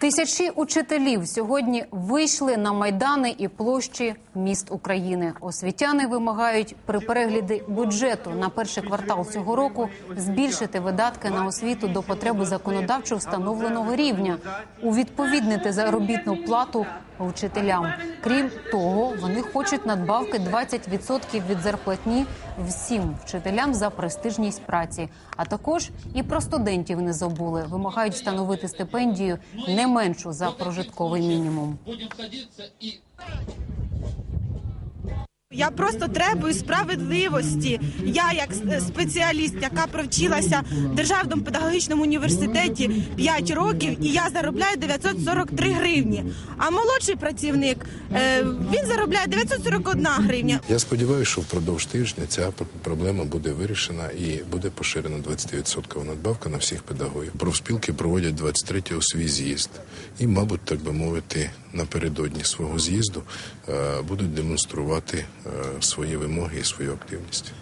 Тисячі учителів сьогодні вийшли на майдани і площі міст України. Освітяни вимагають при перегляді бюджету на перший квартал цього року збільшити видатки на освіту до потреби законодавчо встановленого рівня, увідповіднити заробітну плату вчителям. Крім того, вони хочуть надбавки 20% від зарплатні всім вчителям за престижність праці. А також і про студентів не забули. Вимагають встановити стипендію не меншу за прожитковий мінімум. Я просто требую справедливості. Я, як спеціаліст, яка провчилася в державному педагогічному університеті 5 років, і я заробляю 943 гривні. А молодший працівник е, він заробляє 941 гривня. Я сподіваюся, що впродовж тижня ця пр- проблема буде вирішена і буде поширена 20% надбавка на всіх педагогів. Профспілки проводять 23-го свій з'їзд, і, мабуть, так би мовити, напередодні свого з'їзду е, будуть демонструвати е, свої вимоги і свою активність.